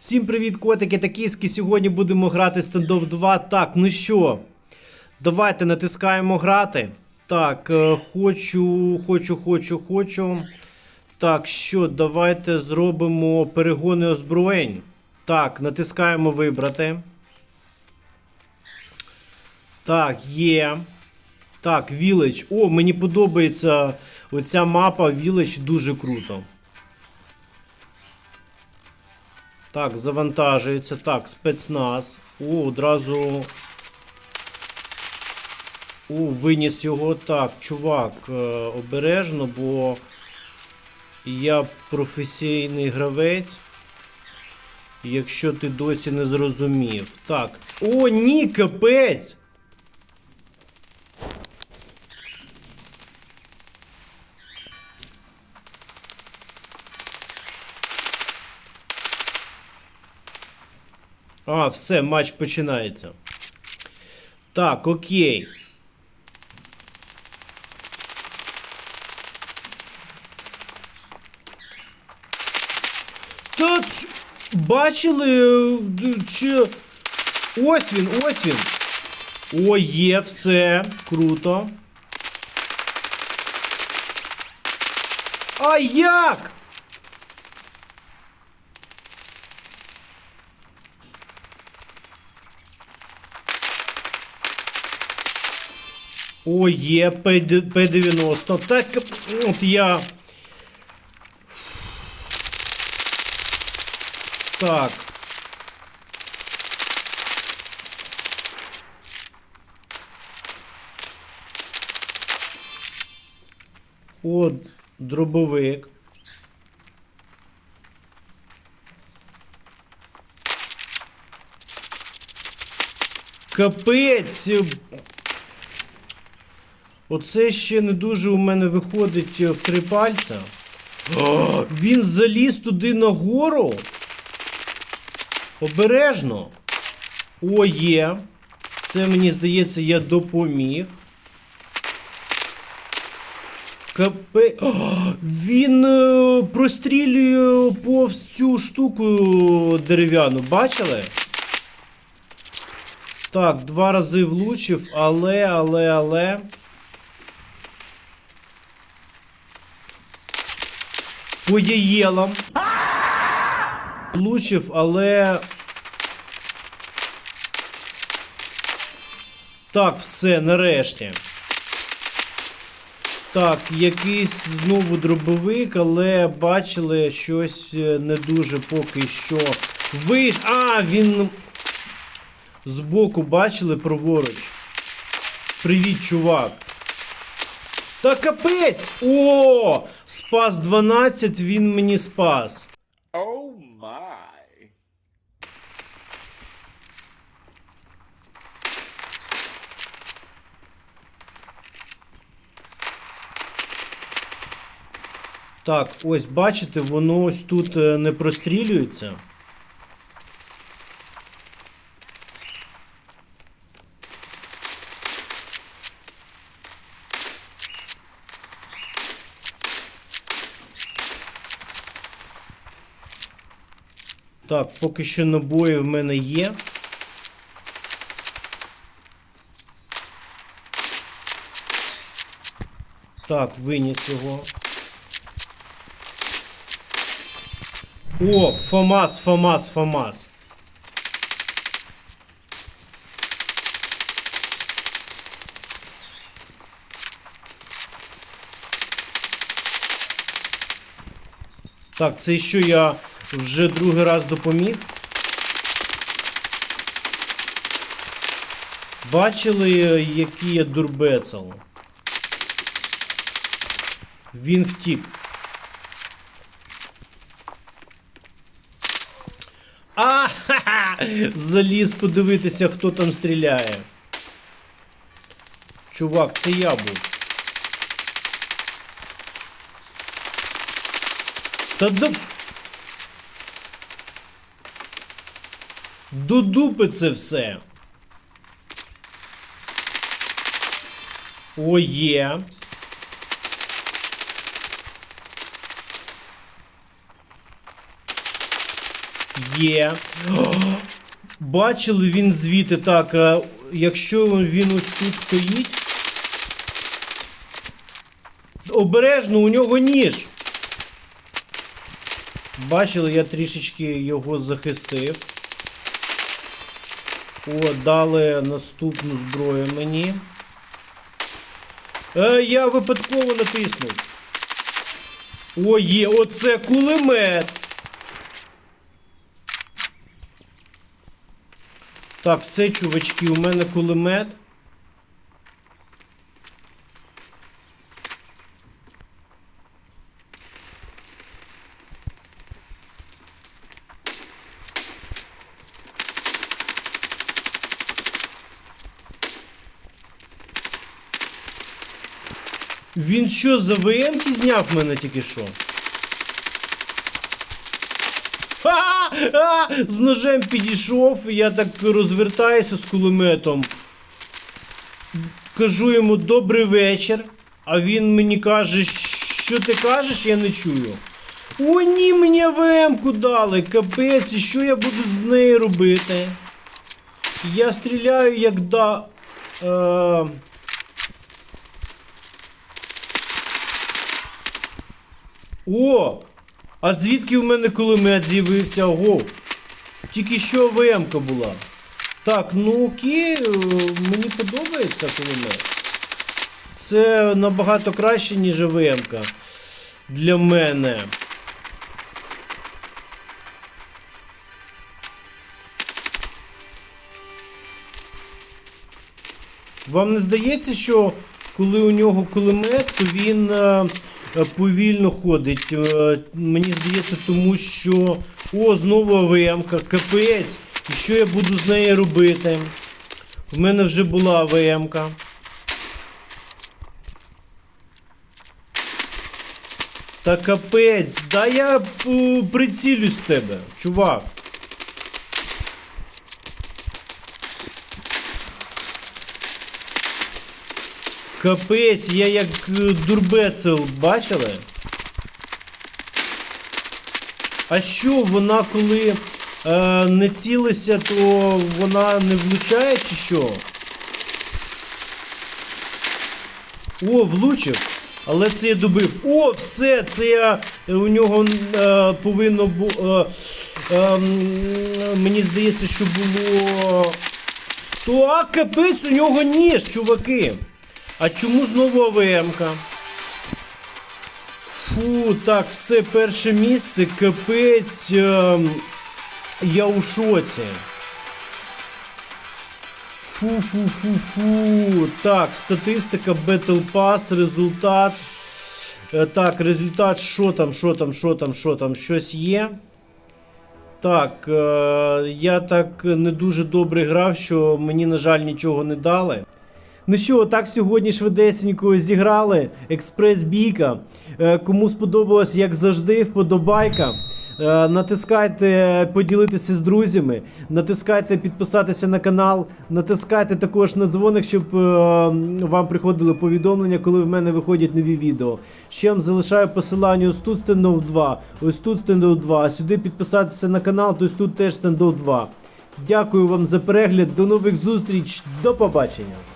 Всім привіт, котики та кіски. Сьогодні будемо грати стендов 2. Так, ну що, давайте натискаємо грати. Так, е, хочу, хочу, хочу, хочу. Так, що, давайте зробимо перегони озброєнь. Так, натискаємо вибрати. Так, є. Так, Village. О, мені подобається оця мапа Village дуже круто. Так, завантажується. Так, спецназ. О, одразу. О, виніс його. Так, чувак, е, обережно, бо я професійний гравець. Якщо ти досі не зрозумів. Так. О, ні, капець! А, все, матч починається. Так, окей. Ч... бачили, е, чи. Ось він, ось він. О, є, все. Круто. А як? О, є П- П-90. Так, от я. Так. О, дробовик. Капець. Оце ще не дуже у мене виходить е, в три пальця. О, він заліз туди нагору. Обережно. О, є. Це мені здається, я допоміг. Капе. О, він е, прострілює повз цю штуку дерев'яну. Бачили? Так, два рази влучив, але, але, але. По яєлам. Влучив, але. Так, все, нарешті. Так, якийсь знову дробовик, але бачили щось е, не дуже поки що. Виш. А, він. Збоку бачили праворуч. Привіт, чувак. Та капець! О! Спас 12, він мені спас. Oh my. Так, ось бачите, воно ось тут е, не прострілюється. Так, поки що набої в мене є. Так, виніс його. О, ФАМАС, ФАМАС, ФАМАС. Так, це що я вже другий раз допоміг. Бачили, е, який я дурбецел? Він втік. А, ха-ха! Заліз подивитися, хто там стріляє. Чувак, це я був. Та до... До дупи це все. О, є. Є. Бачили він звідти так. а Якщо він ось тут стоїть. Обережно, у нього ніж. Бачили, я трішечки його захистив. О, дали наступну зброю мені. Е, я випадково натиснув. О, є, оце кулемет. Так, все, чувачки, у мене кулемет. Він що, за ВМ зняв мене тільки що? Ха! З ножем підійшов, я так розвертаюся з кулеметом. Кажу йому добрий вечір. А він мені каже, що ти кажеш, я не чую. О, ні, мені ВМ-ку дали, капець, і що я буду з нею робити? Я стріляю як да. Е... О! А звідки в мене кулемет з'явився? Ого! Тільки що ВМ-ка була. Так, ну окей, е, мені подобається кулемет. Це набагато краще, ніж ВМ-ка. Для мене. Вам не здається, що коли у нього кулемет, то він е, повільно ходить. Е, мені здається, тому що. О, знову АВМ-ка, капець. І що я буду з нею робити? В мене вже була АВМ-ка. Та капець, да я е, прицілюсь з тебе, чувак. Капець, я як е, дурбецел, бачили? А що, вона коли е, не цілися, то вона не влучає чи що? О, влучив. Але це я добив. О, все, це я е, у нього е, повинно бу, е, е, мені здається, що було. Сто, а капець, у нього ніж, чуваки. А чому знову АВМ-ка? Фу, так, все перше місце, капець. ем, я у шоці. Фу-фу-фу-фу. Так, статистика Battle Pass, результат. Е, Так, результат, що там, що там, що там, що там, щось є. Так, е, я так не дуже добре грав, що мені, на жаль, нічого не дали. Ну що, так сьогодні швидесенько зіграли. Експрес бійка. Е, Кому сподобалось, як завжди, вподобайка. Е, Натискайте поділитися з друзями, натискайте підписатися на канал, натискайте також на дзвоник, щоб е, вам приходили повідомлення, коли в мене виходять нові відео. Ще вам залишаю посилання ось тут стендов 2, ось тут стендов 2, а сюди підписатися на канал, то ось тут теж стендов 2. Дякую вам за перегляд, до нових зустріч, до побачення!